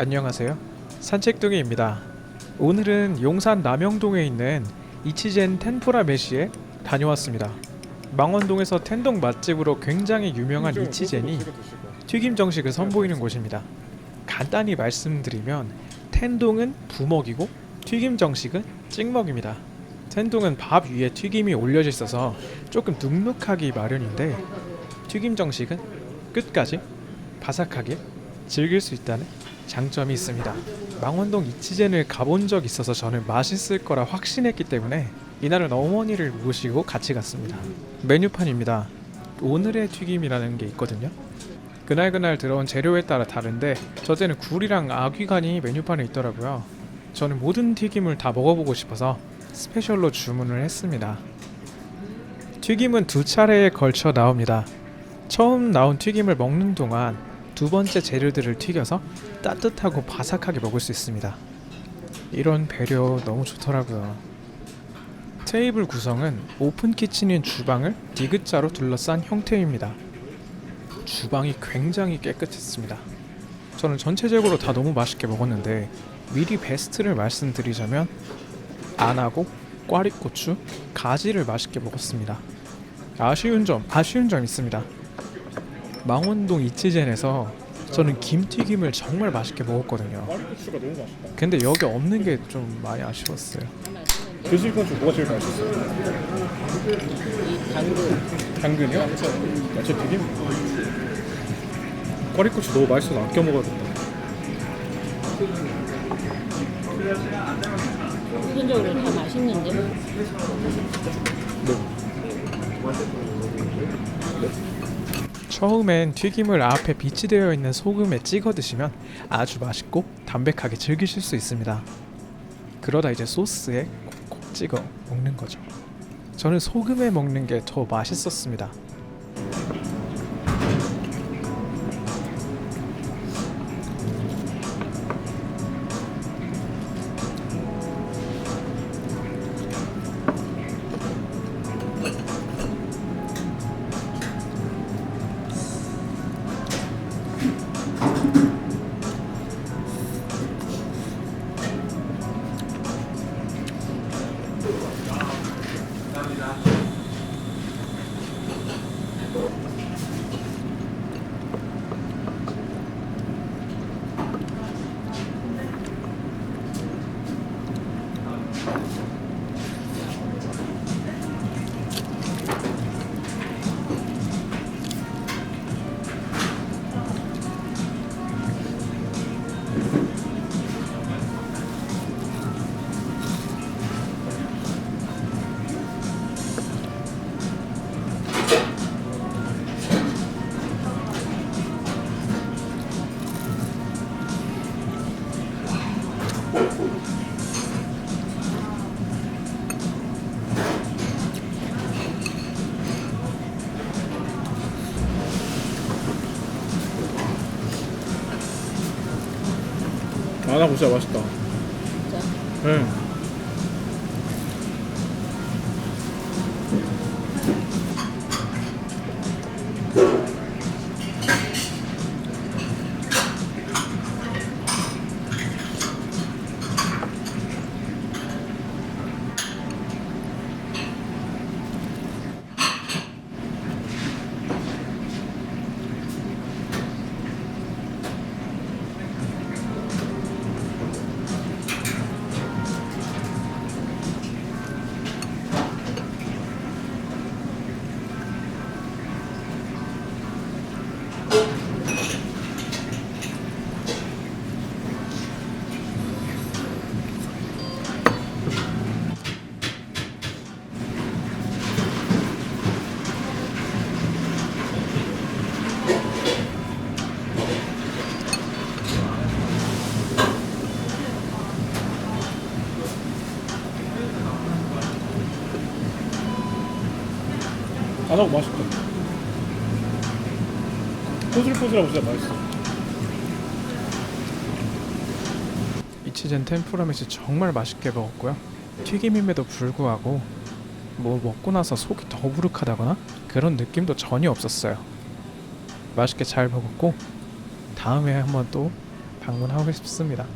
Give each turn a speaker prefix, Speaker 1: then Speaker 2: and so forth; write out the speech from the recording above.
Speaker 1: 안녕하세요. 산책둥이입니다. 오늘은 용산 남영동에 있는 이치젠 텐푸라 메시에 다녀왔습니다. 망원동에서 텐동 맛집으로 굉장히 유명한 이치젠이 튀김 정식을 선보이는 곳입니다. 간단히 말씀드리면 텐동은 부먹이고 튀김 정식은 찍먹입니다. 텐동은 밥 위에 튀김이 올려져 있어서 조금 눅눅하기 마련인데 튀김 정식은 끝까지 바삭하게 즐길 수 있다는 장점이 있습니다. 망원동 이치젠을 가본 적 있어서 저는 맛있을 거라 확신했기 때문에 이날은 어머니를 모시고 같이 갔습니다. 메뉴판입니다. 오늘의 튀김이라는 게 있거든요. 그날그날 들어온 재료에 따라 다른데 저 때는 굴이랑 아귀간이 메뉴판에 있더라고요. 저는 모든 튀김을 다 먹어보고 싶어서 스페셜로 주문을 했습니다. 튀김은 두 차례에 걸쳐 나옵니다. 처음 나온 튀김을 먹는 동안 두 번째 재료들을 튀겨서 따뜻하고 바삭하게 먹을 수 있습니다. 이런 배려 너무 좋더라고요. 테이블 구성은 오픈 키친인 주방을 디귿자로 둘러싼 형태입니다. 주방이 굉장히 깨끗했습니다. 저는 전체적으로 다 너무 맛있게 먹었는데 미리 베스트를 말씀드리자면 안하고 꽈리고추, 가지를 맛있게 먹었습니다. 아쉬운 점, 아쉬운 점 있습니다. 망원동 이치젠에서 저는 김튀김을 정말 맛있게 먹었거든요.
Speaker 2: 꽈리고추가 너무 맛있다.
Speaker 1: 근데 여기 없는 게 좀 많이 아쉬웠어요.
Speaker 2: 드실 건중 뭐가 제일 맛있었어요?
Speaker 3: 이 당근,
Speaker 2: 당근이요?
Speaker 3: 야채.
Speaker 2: 야채 튀김? 꽈리고추 너무 맛있어서 아껴 먹어야겠다.
Speaker 3: 기본적으로 다 맛있는데
Speaker 1: 처음엔 튀김을 앞에 비치되어 있는 소금에 찍어 드시면 아주 맛있고 담백하게 즐기실 수 있습니다. 그러다 이제 소스에 콕콕 찍어 먹는 거죠. 저는 소금에 먹는 게 더 맛있었습니다.
Speaker 2: 아나 진짜 맛있다.
Speaker 3: 진짜
Speaker 2: 응. 아나고 맛있다. 포슬포슬하고 진짜 맛있어.
Speaker 1: 이치젠 템푸라메시 정말 맛있게 먹었고요. 튀김임에도 불구하고 뭐 먹고 나서 속이 더부룩하다거나 그런 느낌도 전혀 없었어요. 맛있게 잘 먹었고 다음에 한번 또 방문하고 싶습니다.